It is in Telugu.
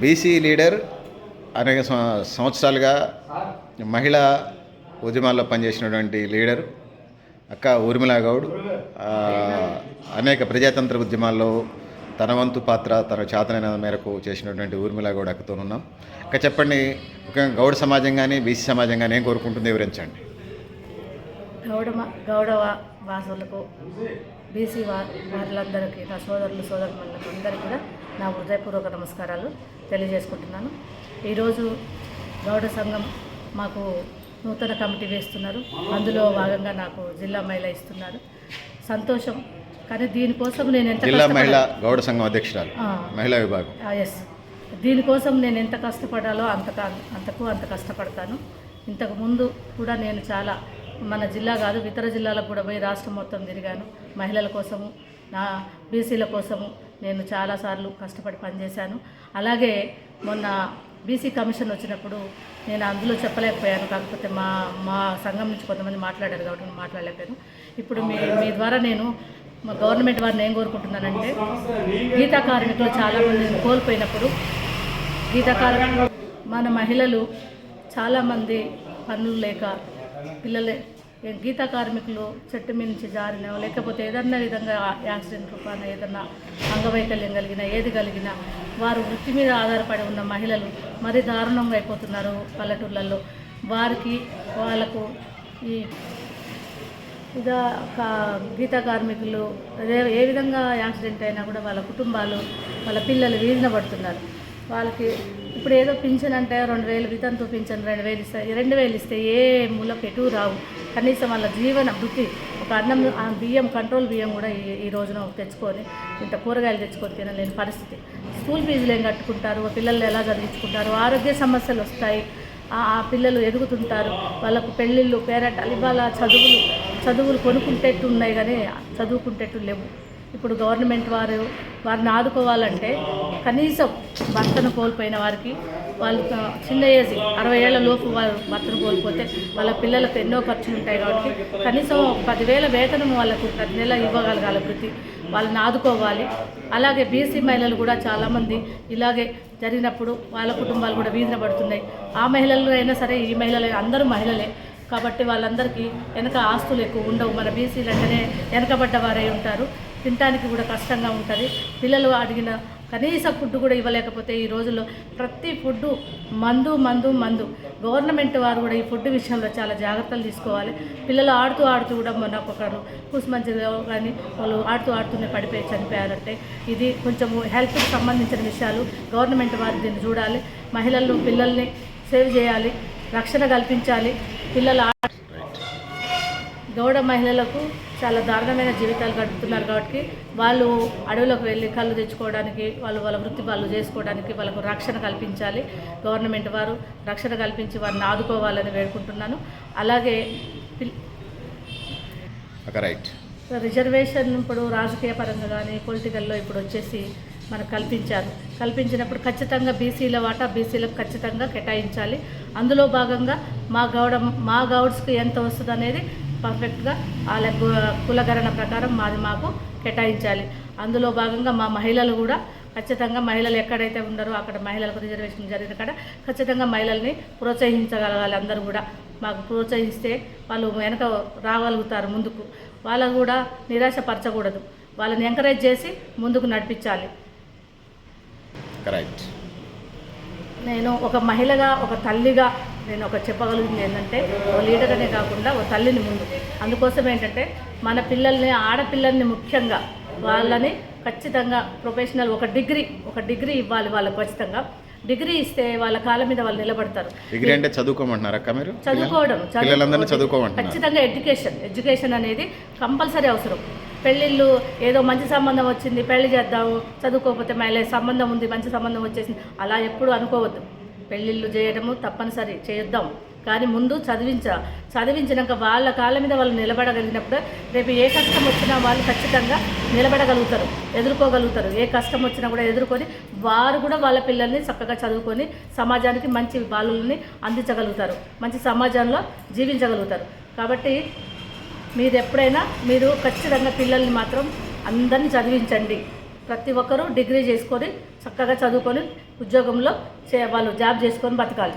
బీసీ లీడర్ అనేక సంవత్సరాలుగా మహిళా ఉద్యమాల్లో పనిచేసినటువంటి లీడర్ అక్క ఊర్మిళా గౌడ్. అనేక ప్రజాతంత్ర ఉద్యమాల్లో తన వంతు పాత్ర తన చేతనైన మేరకు చేసినటువంటి ఊర్మిళా గౌడ్ అక్కతో ఉన్నాం అక్క చెప్పండి ముఖ్యంగా గౌడ సమాజం కానీ బీసీ సమాజం కానీ ఏం కోరుకుంటుంది వివరించండి. గౌడమ గౌడవ వాసులకు బీసీ వారులందరికీ నా సోదరులు సోదరులకు అందరికీ కూడా నా హృదయపూర్వక నమస్కారాలు తెలియజేసుకుంటున్నాను. ఈరోజు గౌడ సంఘం మాకు నూతన కమిటీ వేస్తున్నారు. అందులో భాగంగా నాకు జిల్లా మహిళ ఇస్తున్నారు. సంతోషం. కానీ దీనికోసం నేను ఎంత జిల్లా కష్టపడా- మహిళా గౌడ సంఘం అధ్యక్షురాలు. మహిళా విభాగం. ఎస్ దీనికోసం నేను ఎంత కష్టపడాలో అంత అంతకు అంత కష్టపడతాను. ఇంతకు ముందు కూడా నేను చాలా మన జిల్లా కాదు ఇతర జిల్లాలకు కూడా పోయి రాష్ట్రం మొత్తం తిరిగాను. మహిళల కోసము నా బీసీల కోసము నేను చాలాసార్లు కష్టపడి పనిచేశాను. అలాగే మొన్న బీసీ కమిషన్ వచ్చినప్పుడు నేను అందులో చెప్పలేకపోయాను. కాకపోతే మా మా సంఘం నుంచి కొంతమంది మాట్లాడారు కాబట్టి నేను మాట్లాడలేకపోయాను. ఇప్పుడు మీ మీ ద్వారా నేను మా గవర్నమెంట్ వారిని ఏం కోరుకుంటున్నానంటే గీతా కార్మికులు నేను కోల్పోయినప్పుడు గీతా కార్మికులు మన మహిళలు చాలామంది పనులు లేక పిల్లలే గీత కార్మికులు చెట్టు మీద నుంచి జారిన లేకపోతే ఏదన్నా విధంగా యాక్సిడెంట్ రూపాన ఏదన్నా అంగవైకల్యం కలిగిన ఏది కలిగినా వారు వృత్తి మీద ఆధారపడి ఉన్న మహిళలు మరి దారుణంగా అయిపోతున్నారు పల్లెటూళ్ళల్లో వారికి వాళ్ళకు ఈ ఇదా కా- కార్మికులు అదే ఏ విధంగా యాక్సిడెంట్ అయినా కూడా వాళ్ళ కుటుంబాలు వాళ్ళ పిల్లలు వీధిన పడుతున్నారు. వాళ్ళకి ఇప్పుడు ఏదో పింఛన్ అంటే రెండు వేలు వితంతు పింఛన్ రెండు వేలు ఇస్తాయి రెండు వేలు ఇస్తే ఏ మూలకు ఎటు రావు. కనీసం వాళ్ళ జీవన వృత్తి ఒక అన్నం ఆ బియ్యం కంట్రోల్ బియ్యం కూడా ఈ ఈ రోజున తెచ్చుకొని ఇంత కూరగాయలు తెచ్చుకొని తినలేని పరిస్థితి. స్కూల్ ఫీజులు ఏం కట్టుకుంటారు? పిల్లలు ఎలా చదివించుకుంటారు? ఆరోగ్య సమస్యలు వస్తాయి. ఆ పిల్లలు ఎదుగుతుంటారు. వాళ్ళకు పెళ్ళిళ్ళు పేరెంట్ ఇవాళ చదువులు చదువులు కొనుక్కుంటేట్టు ఉన్నాయి కానీ చదువుకుంటేట్టు లేవు. ఇప్పుడు గవర్నమెంట్ వారు వారిని ఆదుకోవాలంటే కనీసం భర్తను కోల్పోయిన వారికి వాళ్ళు చిన్న ఏజ్ అరవై ఏళ్ళ లోపు వారు భర్తను కోల్పోతే వాళ్ళ పిల్లలకు ఎన్నో ఖర్చులు ఉంటాయి కాబట్టి కనీసం పదివేల వేతనం వాళ్ళకు ప్రతి నెల ఇవ్వగలగాలి వృత్తి వాళ్ళని ఆదుకోవాలి. అలాగే బీసీ మహిళలు కూడా చాలామంది ఇలాగే జరిగినప్పుడు వాళ్ళ కుటుంబాలు కూడా వీధిన పడుతున్నాయి. ఆ మహిళలు అయినా సరే ఈ మహిళలు అందరూ మహిళలే. కాబట్టి వాళ్ళందరికీ వెనక ఆస్తులు ఎక్కువ ఉండవు. మన బీసీలు అంటేనే వెనకబడ్డ వారై ఉంటారు. తినడానికి కూడా కష్టంగా ఉంటుంది. పిల్లలు అడిగిన కనీస ఫుడ్ కూడా ఇవ్వలేకపోతే ఈ రోజుల్లో ప్రతి ఫుడ్ మందు మందు మందు. గవర్నమెంట్ వారు కూడా ఈ ఫుడ్ విషయంలో చాలా జాగ్రత్తలు తీసుకోవాలి. పిల్లలు ఆడుతూ ఆడుతూ కూడా మొన్న ఒకరు కూసుమంచిగా కానీ వాళ్ళు ఆడుతూ ఆడుతూనే పడిపోయి చనిపోయారంటే ఇది కొంచెం హెల్త్కి సంబంధించిన విషయాలు. గవర్నమెంట్ వారు దీన్ని చూడాలి. మహిళలు పిల్లల్ని సేవ్ చేయాలి. రక్షణ కల్పించాలి. పిల్లల గౌడ మహిళలకు చాలా దారుణమైన జీవితాలు గడుపుతున్నారు కాబట్టి వాళ్ళు అడవులకు వెళ్ళి కళ్ళు తెచ్చుకోవడానికి వాళ్ళు వాళ్ళ వృత్తి వాళ్ళు చేసుకోవడానికి వాళ్ళకు రక్షణ కల్పించాలి. గవర్నమెంట్ వారు రక్షణ కల్పించి వారిని ఆదుకోవాలని వేడుకుంటున్నాను. అలాగే రైట్. రిజర్వేషన్ ఇప్పుడు రాజకీయ పరంగా కానీ పొలిటికల్లో ఇప్పుడు వచ్చేసి మనకు కల్పించారు. కల్పించినప్పుడు ఖచ్చితంగా బీసీల వాటా బీసీలకు ఖచ్చితంగా కేటాయించాలి. అందులో భాగంగా మా గౌడ మా గౌడ్స్కి ఎంత వస్తుంది అనేది పర్ఫెక్ట్గా వాళ్ళ కులగణన ప్రకారం మాది మాకు కేటాయించాలి. అందులో భాగంగా మా మహిళలు కూడా ఖచ్చితంగా మహిళలు ఎక్కడైతే ఉన్నారో అక్కడ మహిళలకు రిజర్వేషన్ జరిగిన కాడ ఖచ్చితంగా మహిళల్ని ప్రోత్సహించగలగాలి అందరూ కూడా. మాకు ప్రోత్సహిస్తే వాళ్ళు వెనక రాగలుగుతారు ముందుకు. వాళ్ళకు కూడా నిరాశపరచకూడదు. వాళ్ళని ఎంకరేజ్ చేసి ముందుకు నడిపించాలి. నేను ఒక మహిళగా ఒక తల్లిగా నేను ఒక చెప్పగలిగింది ఏంటంటే ఓ లీడర్ అనే కాకుండా ఓ తల్లిని ముందు. అందుకోసం ఏంటంటే మన పిల్లల్ని ఆడపిల్లల్ని ముఖ్యంగా వాళ్ళని ఖచ్చితంగా ప్రొఫెషనల్ ఒక డిగ్రీ ఒక డిగ్రీ ఇవ్వాలి వాళ్ళకి ఖచ్చితంగా. డిగ్రీ ఇస్తే వాళ్ళ కాళ్ళ మీద వాళ్ళు నిలబడతారు. డిగ్రీ అంటే చదువుకోమంటున్నారు అక్క మీరు? చదువుకోవడం పిల్లలందరినీ ఖచ్చితంగా ఎడ్యుకేషన్ ఎడ్యుకేషన్ అనేది కంపల్సరీ అవసరం. పెళ్ళిళ్ళు ఏదో మంచి సంబంధం వచ్చింది పెళ్ళి చేద్దాము చదువుకోకపోతే మళ్ళీ సంబంధం ఉంది మంచి సంబంధం వచ్చేసింది అలా ఎప్పుడు అనుకోవద్దు. పెళ్ళిళ్ళు చేయడము తప్పనిసరి చేద్దాం. కానీ ముందు చదివించ చదివించినాక వాళ్ళ కాళ్ళ మీద వాళ్ళు నిలబడగలిగినప్పుడు రేపు ఏ కష్టం వచ్చినా వాళ్ళు ఖచ్చితంగా నిలబడగలుగుతారు ఎదుర్కోగలుగుతారు. ఏ కష్టం వచ్చినా కూడా ఎదుర్కొని వారు కూడా వాళ్ళ పిల్లల్ని చక్కగా చదువుకొని సమాజానికి మంచి బాలుల్ని అందించగలుగుతారు. మంచి సమాజంలో జీవించగలుగుతారు. కాబట్టి మీరు ఎప్పుడైనా మీరు ఖచ్చితంగా పిల్లల్ని మాత్రం అందరిని చదివించండి. ప్రతి ఒక్కరూ డిగ్రీ చేసుకొని చక్కగా చదువుకొని ఉద్యోగంలో చే వాళ్ళు జాబ్ చేసుకొని బతకాలి.